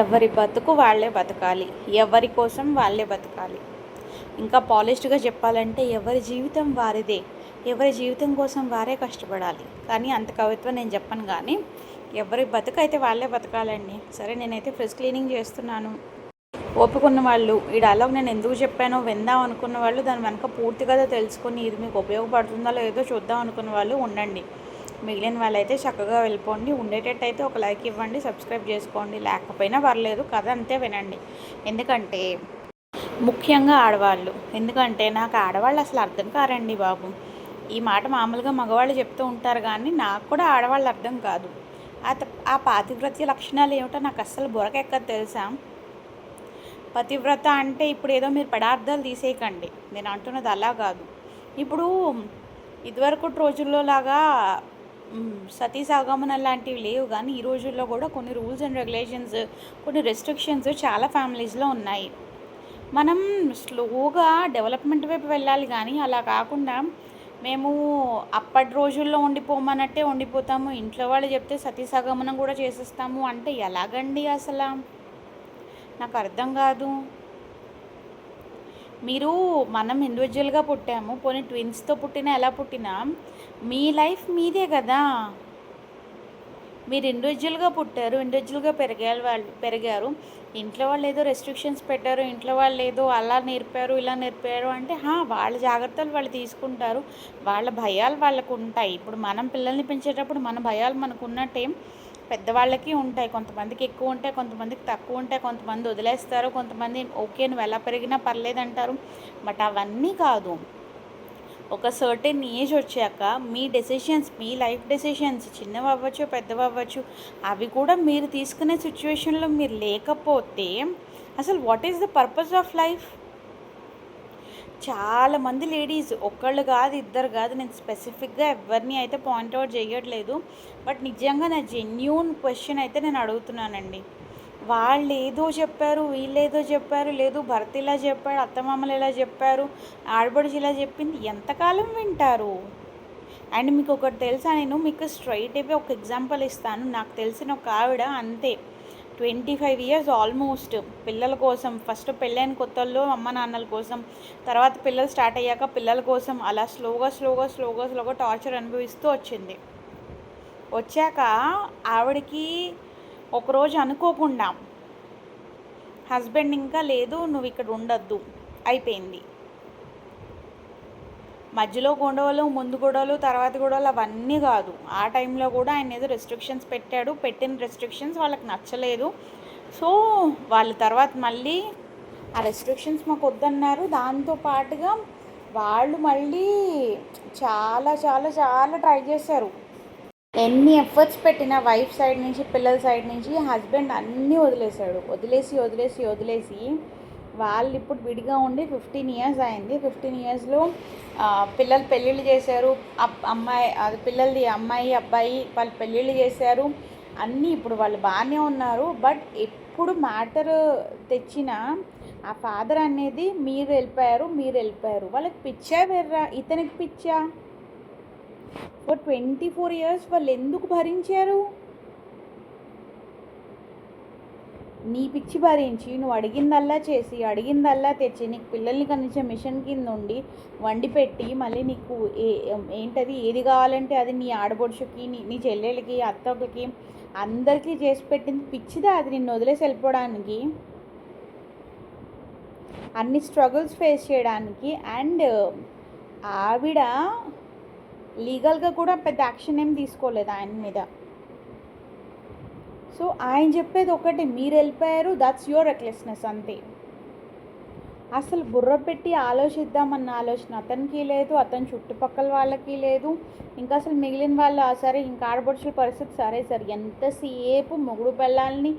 ఎవరి బతుకు వాళ్ళే బతకాలి ఎవరి కోసం వాళ్ళే బతకాలి. ఇంకా పాలిష్డ్గా చెప్పాలంటే ఎవరి జీవితం వారిదే ఎవరి జీవితం కోసం వారే కష్టపడాలి. కానీ అంత కవిత్వం నేను చెప్పను కానీ ఎవరి బతుకు అయితే వాళ్ళే బతకాలండి. సరే నేనైతే ఫ్రెష్ క్లీనింగ్ చేస్తున్నాను. ఒప్పుకున్న వాళ్ళు ఈ డైలాగ్ నేను ఎందుకు చెప్పానో విందాం అనుకున్న వాళ్ళు దాని వెనక పూర్తిగా తెలుసుకొని ఇది మీకు ఉపయోగపడుతుందో లేదో చూద్దాం అనుకున్న వాళ్ళు ఉండండి. మిగిలిన వాళ్ళైతే చక్కగా వెళ్ళిపోండి. ఉండేటట్టు అయితే ఒక లైక్ ఇవ్వండి సబ్స్క్రైబ్ చేసుకోండి. లేకపోయినా పర్లేదు కథ అంతే వినండి. ఎందుకంటే ముఖ్యంగా ఆడవాళ్ళు. ఎందుకంటే నాకు ఆడవాళ్ళు అసలు అర్థం కారండి బాబు. ఈ మాట మామూలుగా మగవాళ్ళు చెప్తూ ఉంటారు కానీ నాకు కూడా ఆడవాళ్ళు అర్థం కాదు. ఆ త- ఆ పాతివ్రత్య లక్షణాలు ఏమిటో నాకు అస్సలు బురకెక్కదు తెలుసా? పతివ్రత అంటే ఇప్పుడు ఏదో మీరు పదార్థాలు తీసేయకండి. నేను అంటున్నది అలా కాదు. ఇప్పుడు ఇదివరకు రోజుల్లో లాగా సతీ సాగమనం లాంటివి లేవు. కానీ ఈ రోజుల్లో కూడా కొన్ని రూల్స్ అండ్ రెగ్యులేషన్స్ కొన్ని రెస్ట్రిక్షన్స్ చాలా ఫ్యామిలీస్లో ఉన్నాయి. మనం స్లోగా డెవలప్మెంట్ వైపు వెళ్ళాలి కానీ అలా కాకుండా మేము అప్పటి రోజుల్లో ఉండిపోమన్నట్టే ఉండిపోతాము. ఇంట్లో వాళ్ళు చెప్తే సతీ సగమనం కూడా చేసేస్తాము అంటే ఎలాగండి అసలు? నాకు అర్థం కాదు. మీరు మనం ఇండివిజువల్గా పుట్టాము పోనీ ట్విన్స్తో పుట్టినా ఎలా పుట్టినా మీ లైఫ్ మీదే కదా. మీరు ఇండివిజువల్గా పుట్టారు ఇండివిజువల్గా పెరిగారు వాళ్ళు పెరిగారు. ఇంట్లో వాళ్ళు ఏదో రెస్ట్రిక్షన్స్ పెట్టారు ఇంట్లో వాళ్ళు ఏదో అలా నేర్పారు ఇలా నేర్పారు అంటే వాళ్ళ జాగ్రత్తలు వాళ్ళు తీసుకుంటారు. వాళ్ళ భయాలు వాళ్ళకు ఉంటాయి. ఇప్పుడు మనం పిల్లల్ని పెంచేటప్పుడు మన భయాలు మనకు ఉన్నట్టే. పెద్దవాళ్ళకి ఉంటాయి. కొంతమందికి ఎక్కువ ఉంటాయి కొంతమందికి తక్కువ ఉంటాయి కొంతమంది వదిలేస్తారు కొంతమంది ఓకే నువ్వు ఎలా పెరిగినా పర్లేదంటారు బట్ అవన్నీ కాదు. ఒక సర్టెన్ ఏజ్ వచ్చాక మీ డెసిషన్స్ మీ లైఫ్ డెసిషన్స్ చిన్నవి అవ్వచ్చు పెద్దవి అవ్వచ్చు అవి కూడా మీరు తీసుకునే సిచ్యువేషన్లో మీరు లేకపోతే అసలు what is the purpose of life? చాలామంది లేడీస్ ఒక్కళ్ళు కాదు ఇద్దరు కాదు నేను స్పెసిఫిక్గా ఎవరిని అయితే పాయింట్అవుట్ చేయట్లేదు బట్ నిజంగా నా జెన్యున్ క్వశ్చన్ అయితే నేను అడుగుతున్నానండి. వాళ్ళు ఏదో చెప్పారు వీళ్ళు ఏదో చెప్పారు లేదు భర్త ఇలా చెప్పాడు అత్తమామలు ఇలా చెప్పారు ఆడబడిచి ఇలా చెప్పింది ఎంతకాలం వింటారు? అండ్ మీకు ఒకటి తెలుసా నేను మీకు స్ట్రైట్ అవే ఒక ఎగ్జాంపుల్ ఇస్తాను నాకు తెలిసిన ఒక ఆవిడ అంతే. ట్వంటీ ఫైవ్ ఇయర్స్ ఆల్మోస్ట్ పిల్లల కోసం ఫస్ట్ పెళ్ళైన కొత్తల్లో అమ్మ నాన్నల కోసం తర్వాత పిల్లలు స్టార్ట్ అయ్యాక పిల్లల కోసం అలా స్లోగా స్లోగా స్లోగా స్లోగా టార్చర్ అనుభవిస్తూ వచ్చింది. వచ్చాక ఆవిడకి ఒకరోజు అనుకోకుండా హస్బెండ్ ఇంకా లేదు నువ్వు ఇక్కడ ఉండొద్దు. అయిపోయింది. మధ్యలో గొడవలు ముందు గొడవలు తర్వాత గొడవలు అవన్నీ కాదు. ఆ టైంలో కూడా ఆయన ఏదో రెస్ట్రిక్షన్స్ పెట్టాడు. పెట్టిన రెస్ట్రిక్షన్స్ వాళ్ళకి నచ్చలేదు. సో వాళ్ళ తర్వాత మళ్ళీ ఆ రెస్ట్రిక్షన్స్ మాకు వద్దన్నారు. దాంతో పాటుగా వాళ్ళు మళ్ళీ చాలా చాలా చాలా ట్రై చేశారు. ఎన్ని ఎఫర్ట్స్ పెట్టినా వైఫ్ సైడ్ నుంచి పిల్లల సైడ్ నుంచి హస్బెండ్ అన్నీ వదిలేశాడు. వదిలేసి వదిలేసి వదిలేసి వాళ్ళు ఇప్పుడు విడిగా ఉండి ఫిఫ్టీన్ ఇయర్స్ అయింది. ఫిఫ్టీన్ ఇయర్స్లో పిల్లలు పెళ్ళిళ్ళు చేశారు. అప్- అమ్మాయి అది పిల్లలది అమ్మాయి అబ్బాయి వాళ్ళు పెళ్ళిళ్ళు చేశారు. అన్నీ ఇప్పుడు వాళ్ళు బాగానే ఉన్నారు. బట్ ఎప్పుడు మ్యాటర్ తెచ్చిన ఆ ఫాదర్ అనేది మీరు వెళ్ళిపోయారు మీరు వెళ్ళిపోయారు. వాళ్ళకి పిచ్చా వెర్రా? ఇతనికి పిచ్చా? ఫర్ ట్వంటీ ఫోర్ ఇయర్స్ వాళ్ళు ఎందుకు భరించారు? నీ పిచ్చి భరించి నువ్వు అడిగిందల్లా చేసి అడిగిందల్లా తెచ్చి నీకు పిల్లల్ని కనిపించే మిషన్ కింద ఉండి వండి పెట్టి మళ్ళీ నీకు ఏ ఏంటది ఏది కావాలంటే అది నీ ఆడబొడుచుకి నీ నీ చెల్లెలకి అత్తకి అందరికీ చేసి పెట్టింది పిచ్చిదా అది నిన్ను వదిలేసి వెళ్ళిపోవడానికి? అన్ని స్ట్రగుల్స్ ఫేస్ చేయడానికి అండ్ ఆవిడ లీగల్గా కూడా పెద్ద యాక్షన్ ఏం తీసుకోలేదు ఆయన మీద. సో ఆయన చెప్పేది ఒకటి మీరు వెళ్ళిపోయారు దట్స్ యువర్ రెక్లెస్నెస్ అంతే. అసలు బుర్ర పెట్టి ఆలోచిద్దామన్న ఆలోచన అతనికి లేదు అతని చుట్టుపక్కల వాళ్ళకి లేదు. ఇంకా అసలు మిగిలిన వాళ్ళు "ఆ, సరే ఇంకా ఆడపడుచుల పరిస్థితి సరే సరే. ఎంతసేపు మొగుడు పిల్లల్ని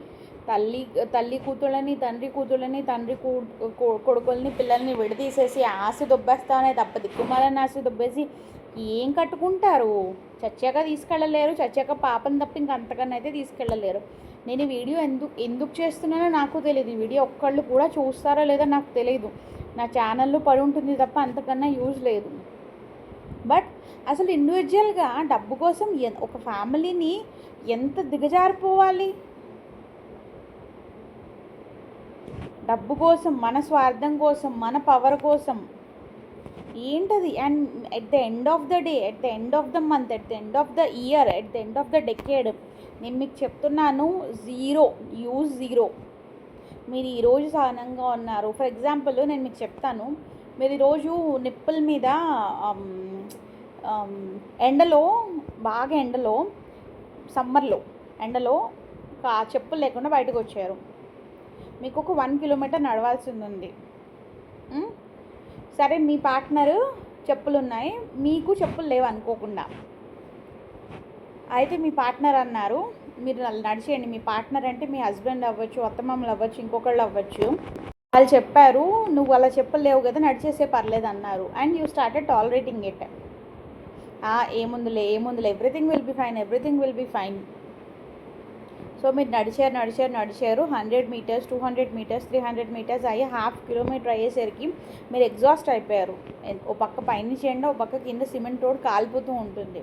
తల్లి తల్లి కూతుళ్ళని తండ్రి కూతుళ్ళని తండ్రి కూ- కొ- కొడుకుల్ని పిల్లల్ని విడదీసేసి ఆశ దొబ్బేస్తామనే తప్ప దిక్కుమాలని ఆశ దొబ్బేసి ఏం కట్టుకుంటారు? చచ్చాక తీసుకెళ్ళలేరు చచ్చాక పాపం తప్ప ఇంక అంతకన్నా అయితే తీసుకెళ్ళలేరు. నేను ఈ వీడియో ఎందుకు ఎందుకు చేస్తున్నానో నాకు తెలియదు ఈ వీడియో ఒక్కళ్ళు కూడా చూస్తారో లేదో నాకు తెలియదు నా ఛానల్లో పడి ఉంటుంది తప్ప అంతకన్నా యూజ్ లేదు. బట్ అసలు ఇండివిజువల్గా డబ్బు కోసం ఒక ఫ్యామిలీని ఎంత దిగజారిపోవాలి? డబ్బు కోసం మన స్వార్థం కోసం మన పవర్ కోసం. ఏంటది? And at the end of the day at the end of the month at the end of the year at the end of the decade నేను మీకు చెప్తున్నాను జీరో యూజ్ జీరో మీరు ఈరోజు సహనంగా ఉన్నారు. ఫర్ ఎగ్జాంపుల్ నేను మీకు చెప్తాను. మీరు ఈరోజు నిప్పుల మీద um, um, ఎండలో బాగా ఎండలో సమ్మర్లో ఎండలో కా చెప్పులు లేకుండా బయటకు వచ్చారు. మీకు ఒక వన్ కిలోమీటర్ నడవాల్సి ఉంది సరే మీ పార్ట్నరు చెప్పులు ఉన్నాయి మీకు చెప్పులు లేవు అనుకోకుండా. అయితే మీ పార్ట్నర్ అన్నారు మీరు నడిచేయండి. మీ పార్ట్నర్ అంటే మీ హస్బెండ్ అవ్వచ్చు అత్తమామలు అవ్వచ్చు ఇంకొకళ్ళు అవ్వచ్చు. వాళ్ళు చెప్పారు నువ్వు అలా చెప్పులు లేవు కదా నడిచేసే పర్లేదు అన్నారు. And you started tolerating it. ఏముందిలే ఏముందిలే. Everything will be fine everything will be fine. So మీరు నడిచారు నడిచారు నడిచారు. Hundred metres two hundred metres three hundred metres అయ్యి హాఫ్ కిలోమీటర్ అయ్యేసరికి మీరు ఎగ్జాస్ట్ అయిపోయారు. ఓ పక్క పైనుంచి ఎండ ఓ పక్క కింద సిమెంట్ రోడ్ కాలిపోతూ ఉంటుంది.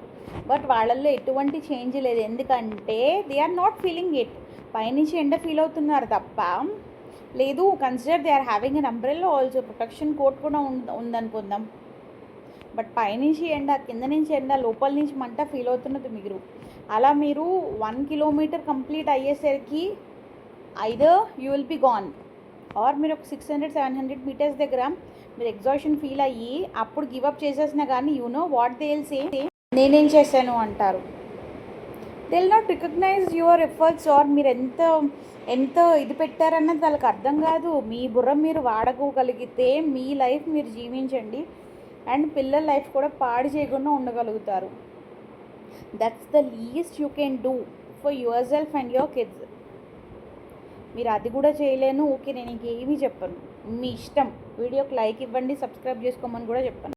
బట్ వాళ్ళల్లో ఎటువంటి చేంజ్ లేదు. ఎందుకంటే they are not feeling it. పైనుంచి ఎండ ఫీల్ అవుతున్నారు తప్ప లేదు consider they are having an umbrella also. Protection coat కూడా ఉందనుకుందాం. బట్ పైనుంచి ఎండ కింద నుంచి ఎండ లోపల నుంచి మంట ఫీల్ అవుతున్నది మీరు. అలా మీరు వన్ కిలోమీటర్ కంప్లీట్ అయ్యేసరికి either you will be gone or మీరు ఒక six hundred seven hundred metres దగ్గర మీరు ఎగ్జాషన్ ఫీల్ అయ్యి అప్పుడు గివప్ చేసేసినా కానీ you know what they will say నేనేం చేశాను అంటారు. They will not recognise your efforts or మీరు ఎంత ఎంత ఇది పెట్టారన్నది వాళ్ళకి అర్థం కాదు. మీ బుర్ర మీరు వాడుకోగలిగితే మీ లైఫ్ మీరు జీవించండి. అండ్ పిల్లల లైఫ్ కూడా పాడు చేయకుండా ఉండగలుగుతారు. That's the least you can do for yourself and your kids మీరు అది కూడా చేయలేను ఓకే నేను ఇంకేమీ చెప్పను. మీ ఇష్టం. వీడియోకి లైక్ ఇవ్వండి సబ్స్క్రైబ్ చేసుకోమని కూడా చెప్పాను.